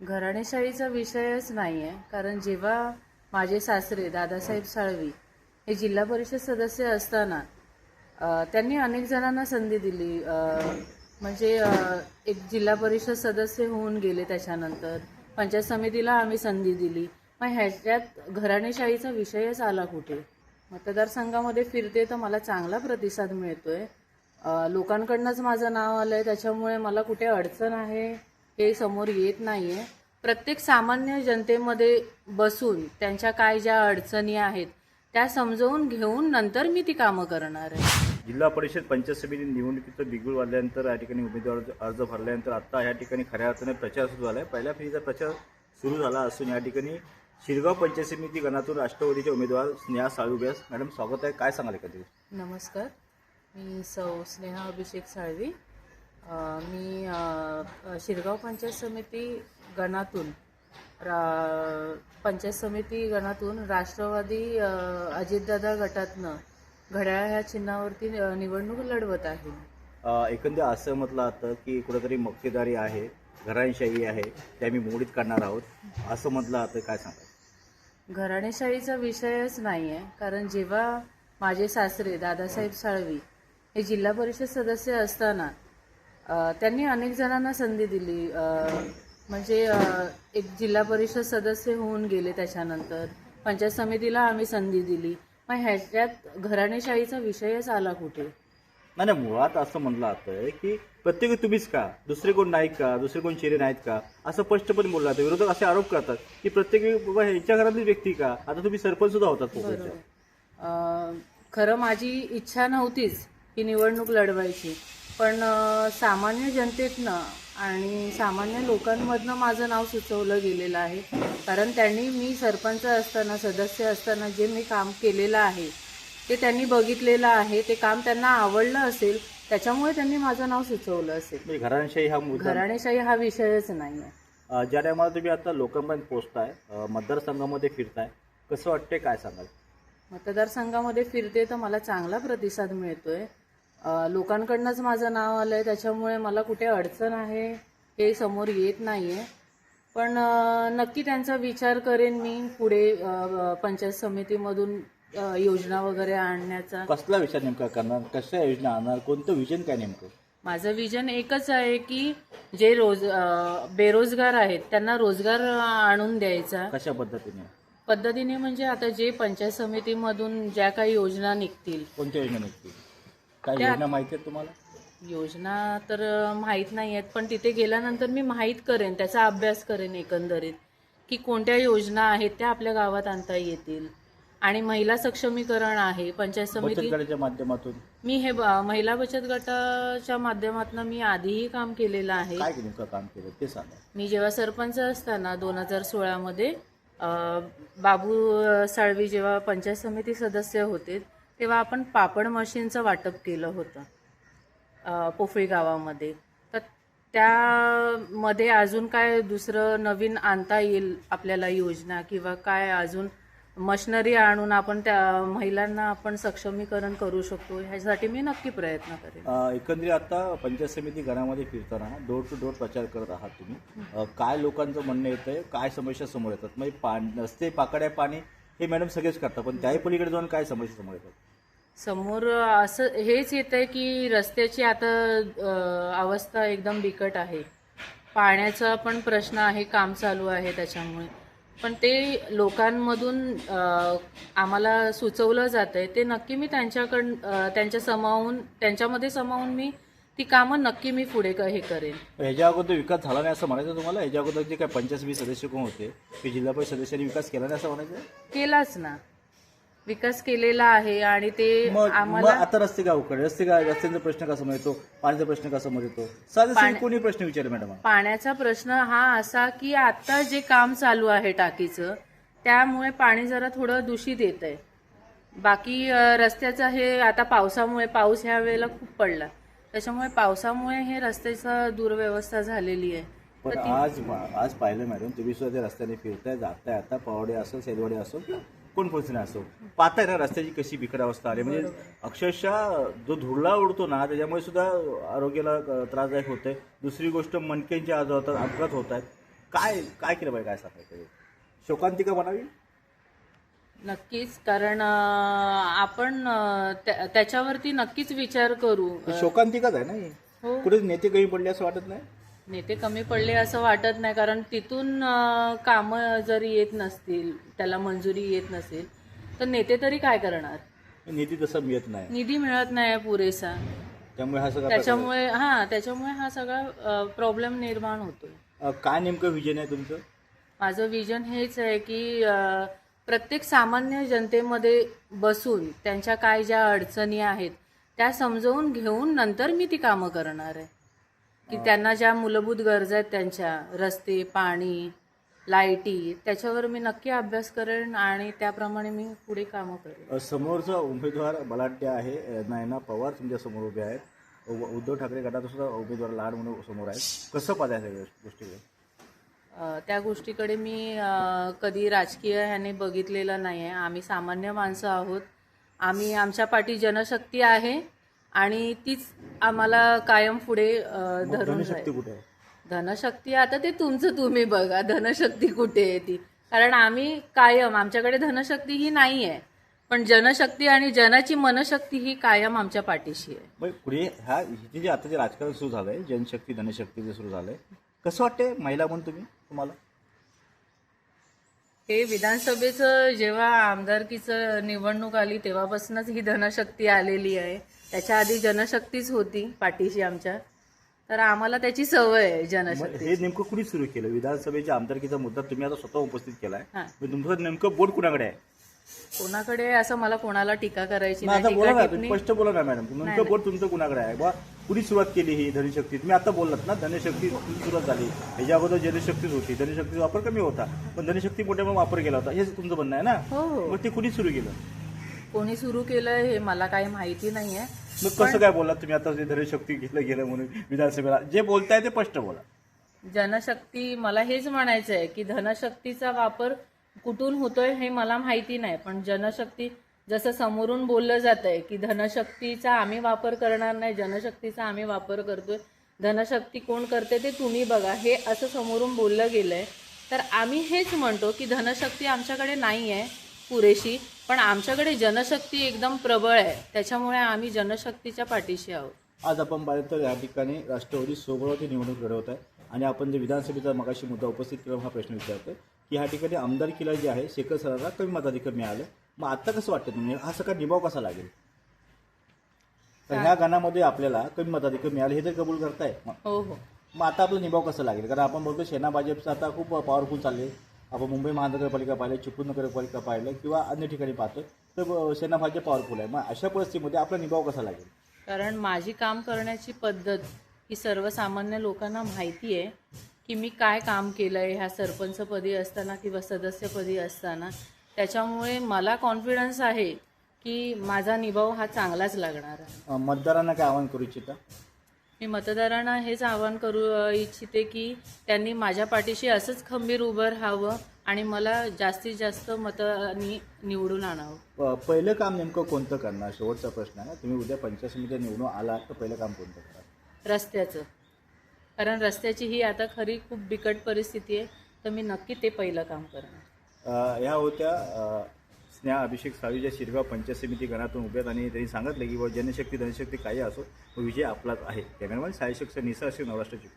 घराणेशाहीचा विषयच नाही आहे कारण जेव्हा माझे सासरे दादासाहेब साळवी हे जिल्हा परिषद सदस्य असताना त्यांनी अनेक जणांना संधी दिली. म्हणजे एक जिल्हा परिषद सदस्य होऊन गेले त्याच्यानंतर. पंचायत समितीला आम्ही संधी दिली. मग ह्याच्यात घराणेशाहीचा विषयच आला कुठे? मतदारसंघामध्ये फिरते तर मला चांगला प्रतिसाद मिळतो आहे लोकांकडनंच माझं नाव आलं आहे त्याच्यामुळे मला कुठे अडचण आहे? हे समोर येत नाहीये. प्रत्येक सामान्य जनतेमध्ये बसून त्यांच्या काय ज्या अडचणी आहेत त्या समजवून घेऊन नंतर मी ती कामं करणार आहे. जिल्हा परिषद पंचायत समिती निवडणुकीचं बिगुल वाढल्यानंतर या ठिकाणी उमेदवार अर्ज भरल्यानंतर आता या ठिकाणी खऱ्या अर्थाने प्रचार सुरू झाला आहे पहिल्या फेरीचा प्रचार सुरू झाला असून या ठिकाणी शिरगाव पंचायत समिती गणातून राष्ट्रवादीचे उमेदवार स्नेहा साळुब्यास मॅडम स्वागत आहे. काय सांगाल एखादी नमस्कार. मी सौ स्नेहा अभिषेक साळवी. मी शिरगाव पंचायत समिती गणातून रा पंचायत समिती गणातून राष्ट्रवादी अजितदादा गटातनं घड्याळ ह्या चिन्हावरती निवडणूक लढवत आहे. एकंदर असं म्हटलं जातं की कुठेतरी मक्तेदारी आहे घराणेशाही आहे ते आम्ही मोडीत काढणार आहोत. असं म्हटलं जातं काय सांगाल? घराणेशाहीचा विषयच नाही आहे कारण जेव्हा माझे सासरे दादासाहेब साळवी हे जिल्हा परिषद सदस्य असताना त्यांनी अनेक जणांना संधी दिली. म्हणजे एक जिल्हा परिषद सदस्य होऊन गेले त्याच्यानंतर. पंचायत समितीला आम्ही संधी दिली. मग ह्याच्यात घराणेशाहीचा विषयच आला कुठे? नाही नाही मुळात असं म्हणलं जातं की प्रत्येकी तुम्हीच का? दुसरे कोण नाहीत का? दुसरे कोण चेहरे नाहीत का? असं स्पष्टपणे बोललं जातं. विरोधक असे आरोप करतात की प्रत्येकी बाबा ह्यांच्या घरातली व्यक्ती का? आता तुम्ही सरपंच सुद्धा होतात खरं माझी इच्छा नव्हतीच ही निवडणूक लढवायची. पण सामान्य जनतेतनं आणि सामान्य लोकांमधनं माझं नाव सुचवलं गेलेलं आहे. कारण त्यांनी मी सरपंच असताना सदस्य असताना जे मी काम केलेलं आहे ते त्यांनी बघितलेलं आहे. ते काम त्यांना आवडलं असेल त्याच्यामुळे त्यांनी माझं नाव सुचवलं असेल. म्हणजे घराणेशाही हा मुद्दा घराणेशाही हा विषयच नाही आहे ज्या टायमाला तुम्ही आता लोकांपर्यंत पोहोचताय अं, मतदारसंघामध्ये फिरताय कसं वाटतंय काय सांगाल? मतदारसंघामध्ये फिरते तर मला चांगला प्रतिसाद मिळतोय. लोकांकडनंच माझं नाव आलंय त्याच्यामुळे मला कुठे अडचण आहे हे समोर येत नाहीये. पण अ, नक्की त्यांचा विचार करेन मी पुढे पंचायत समितीमधून योजना वगैरे आणण्याचा. कसला विचार नेमका करणार? कशा योजना आणणार? कोणतं विजन काय नेमकं? माझं विजन एकच आहे की जे रोज बेरोजगार आहेत त्यांना रोजगार आणून द्यायचा. कशा पद्धतीने? पद्धतीने म्हणजे आता जे पंचायत समितीमधून ज्या काही योजना निघतील कोणत्या योजना निघतील? काय त्या- योजना माहिती आहेत तुम्हाला? योजना तर माहीत नाही आहेत पण तिथे गेल्यानंतर मी माहीत करेन त्याचा अभ्यास करेन एकंदरीत की कोणत्या योजना आहेत त्या आपल्या गावात आणता येतील. आणि महिला सक्षमीकरण आहे पंचायत बचत समिती गटाच्या माध्यमातून. मी हे ब- महिला बचत गटाच्या माध्यमातून मी आधीही काम केलेलं आहे. काय नेमकं काम केलं? ते सांगा. मी जेव्हा सरपंच असताना दोन हजार सोळामध्ये बाबू अ, साळवी जेव्हा पंचायत समिती सदस्य होते तेव्हा आपण पापड मशीनचं वाटप केलं होतं पोफळी गावामध्ये. तर त्यामध्ये अजून काय दुसरं नवीन आणता येईल आपल्याला योजना किंवा काय अजून मशिनरी आणून आपण त्या महिलांना आपण सक्षमीकरण करू शकतो ह्यासाठी मी नक्की प्रयत्न करेन. एकंदरीत आता पंचायत समिती घरामध्ये फिरताना डोर टू डोर प्रचार करत आहात तुम्ही. काय लोकांचं म्हणणं येतं आहे काय समस्या समोर येतात? म्हणजे पाणी रस्ते पाकड्या पाणी हे मॅडम सगळेच करतात पण त्याही पलीकडे जाऊन काय समस्या समोर येतात? समोर असं हेच येत आहे की रस्त्याची आता अवस्था एकदम बिकट आहे. पाण्याचा पण प्रश्न आहे काम चालू आहे त्याच्यामुळे. पण ते लोकांमधून आम्हाला सुचवलं जात आहे ते नक्की मी त्यांच्याकडं त्यांच्या समावून त्यांच्यामध्ये समावून मी ती कामं नक्की मी पुढे क- हे करेन. ह्याच्या अगोदर विकास झाला नाही असं म्हणायचं तुम्हाला? ह्याच्या अगोदर जे काय पंचायत समिती सदस्य कोण होते? ते जिल्हा परिषद सदस्यांनी विकास केला नाही असं म्हणायचं? केलाच ना. विकास केलेला आहे आणि ते मग मग आम्हाला आता रस्ते का उकडे रस्ते का रस्त्यांचा प्रश्न कसा येतो पाण्याचा प्रश्न कसा येतो साधे पाण्या- कोणी प्रश्न विचारले मॅडम? पाण्याचा प्रश्न हा असा की आता जे काम चालू आहे टाकीचं त्यामुळे पाणी जरा थोडं दूषित येत आहे बाकी अ, रस्त्याचं हे आता पावसामुळे पाऊस ह्या वेळेला खूप पडला. त्याच्यामुळे पावसामुळे हे रस्त्याचा दुर्व्यवस्था झालेली आहे. पण तर ती- आज आज पाहिलं मॅडम तुम्ही सुद्धा त्या रस्त्याने फिरताय जाताय आता पावडे असो सेलवाडे असो कोण पोचणे असो. पाहताय ना रस्त्याची कशी बिकट अवस्था आली. म्हणजे अक्षरशः जो धुरळा उडतो ना त्याच्यामुळे सुद्धा आरोग्याला त्रासदायक होतंय. दुसरी गोष्ट मणक्यांचे आजार होतात अपघात होत आहेत. काय काय केलं पाहिजे काय सांगायचं शोकांतिका म्हणावी? नक्कीच कारण आपण त्याच्यावरती नक्कीच विचार करू. शोकांतिकाच आहे ना ही. हो. कुठे नेते कमी पडले असं वाटत नाही? नेते कमी पडले असं वाटत नाही कारण तिथून कामं जर येत नसतील त्याला मंजुरी येत नसेल तर नेते तरी काय करणार? निधी तसा मिळत नाही. निधी मिळत नाही पुरेसा. त्यामुळे हा सगळा त्याच्यामुळे हा त्याच्यामुळे हा सगळा प्रॉब्लेम निर्माण अं, काय नेमकं विजन आहे तुमचं? माझं विजन हेच आहे की प्रत्येक सामान्य जनतेमध्ये बसून त्यांच्या काय ज्या अडचणी आहेत त्या समजवून घेऊन नंतर मी ती कामं करणार आहे. की त्यांना ज्या मूलभूत गरजा आहेत त्यांच्या रस्ते पाणी लाईटी त्याच्यावर मी नक्की अभ्यास करेन आणि त्याप्रमाणे मी पुढे कामं करेन. समोरचा उमेदवार बलाढ्य आहे नयना पवार तुमच्यासमोर उभे आहेत. उद्धव ठाकरे गटाचा सुद्धा उमेदवार लहान म्हणून समोर आहेत. कसं पाहताय गोष्टीकडे त्या गोष्टीकडे मी कधी राजकीय ह्याने बघितलेलं नाही आहे आम्ही सामान्य माणसं आहोत. आम्ही आमच्या पाठी जनशक्ती आहे. आणि तीच आम्हाला कायम पुढे अ, मग धरून धनशक्ती राहील. कुठे आहे? धनशक्ती आता ते तुमचं तुम्ही बघा धनशक्ती कुठे आहे ती? कारण आम्ही कायम आमच्याकडे धनशक्ती ही नाही आहे. पण जनशक्ती आणि जनाची मनशक्ती ही कायम आमच्या पाठीशी आहे. मग पुढे ह्या इथे जे आता जे राजकारण सुरू झालंय जनशक्ती धनशक्ती जे सुरू झालंय कसं वाटतंय महिला म्हणून तुम्ही तुम्हाला? हे विधानसभेचं जेव्हा आमदारकीचं निवडणूक आली तेव्हापासूनच ही धनशक्ती आलेली आहे. त्याच्या आधी जनशक्तीच होती पाठीशी आमच्या. तर आम्हाला त्याची सवय आहे जनशक्ती. हे नेमकं कुणी सुरू केलं? विधानसभेच्या आमदारकीचा मुद्दा तुम्ही आता स्वतः उपस्थित केलाय. हा. मग तुमचं नेमकं बोट कुणाकडे आहे? कोणाकडे असं मला कोणाला टीका करायची मग आता नाही बोला टीका ना टिप्पणी तुम्ही स्पष्ट बोला ना मॅडम. नेमकं बोट तुमचं कुणाकडे आहे? बा कुणी सुरुवात केली ही धनशक्ती? तुम्ही आता बोललात ना धनशक्ती सुरुवात झाली. ह्याच्या अगोदर जनशक्तीच होती. धनशक्तीचा वापर कमी होता. पण धनशक्ती मोठ्या वापर केला होता. हेच तुमचं म्हणणं आहे ना? हो हो. मग ते कुणी सुरू केलं? कोणी सुरू केलं हे मला काही माहिती नाहीये. मग कसं काय बोललात तुम्ही? आता धनशक्ती घेतलं गेलं म्हणून विधानसभेला जे बोलताय ते स्पष्ट बोला. जनशक्ती मला हेच म्हणायचं आहे की धनशक्तीचा वापर कुठून होतोय हे मला माहिती नाही पण जनशक्ती जसं समोरून बोललं जात आहे की धनशक्तीचा आम्ही वापर करणार नाही जनशक्तीचा आम्ही वापर करतोय. धनशक्ती कोण करते ते तुम्ही बघा. हे असं समोरून बोललं गेलंय. तर आम्ही हेच म्हणतो की धनशक्ती आमच्याकडे नाही आहे पुरेशी. पण आमच्याकडे जनशक्ती एकदम प्रबळ आहे. त्याच्यामुळे आम्ही जनशक्तीच्या पाठीशी आहोत. आज आपण पाहिलं तर या ठिकाणी राष्ट्रवादी सोबळावती निवडणूक लढवत आहे आणि आपण जे विधानसभेचा मगाशी मुद्दा उपस्थित केला हा प्रश्न विचारतोय की ह्या ठिकाणी आमदारकीला जे आहे शेखर सरांना कमी मताधिक्य मिळालं. मग आता कसं वाटतं तुम्ही हा सगळा निभाव कसा लागेल? तर ह्या गणामध्ये आपल्याला कमी मताधिक्य मिळालं हे तर कबूल करताय मग हो हो. मग आता आपला निभाव कसा लागेल? कारण आपण बोलतो सेना भाजपचं आता खूप पॉवरफुल चालले आपण मुंबई महानगरपालिका पाहिलं चिपळूण नगरपालिका पाहिलं किंवा अन्य ठिकाणी पाहतो तर सेना भाजप पॉवरफुल आहे. मग अशा परिस्थितीमध्ये आपला निभाव कसा लागेल? कारण माझी काम करण्याची पद्धत ही सर्वसामान्य लोकांना माहिती आहे की मी काय काम केलं आहे ह्या सरपंचपदी असताना किंवा सदस्यपदी असताना. त्याच्यामुळे मला कॉन्फिडन्स आहे की माझा निभाव हा चांगलाच लागणार आहे. मतदारांना काय आवाहन करू इच्छिता? मी मतदारांना हेच आवाहन करू इच्छिते की त्यांनी माझ्या पाठीशी असंच खंबीर उभं राहावं आणि मला जास्तीत जास्त मतांनी निवडून आणावं. पहिलं काम नेमकं कोणतं करणार? शेवटचा प्रश्न आहे तुम्ही उद्या पंचायत समिती निवडून आलात तर पहिलं काम कोणतं करा रस्त्याचं. कारण रस्त्याची ही आता खरी खूप बिकट परिस्थिती आहे तर मी नक्की ते पहिलं काम करणार. ह्या होत्या स्नेहा अभिषेक साळवी ज्या शिरगाव पंचायत समिती गणातून उभ्यात आणि त्यांनी सांगितलं की व जनशक्ती धनशक्ती काही असो विजय आपलाच आहे. कॅमेरामॅन सायशक्ष निसा असे नवराष्ट्राची.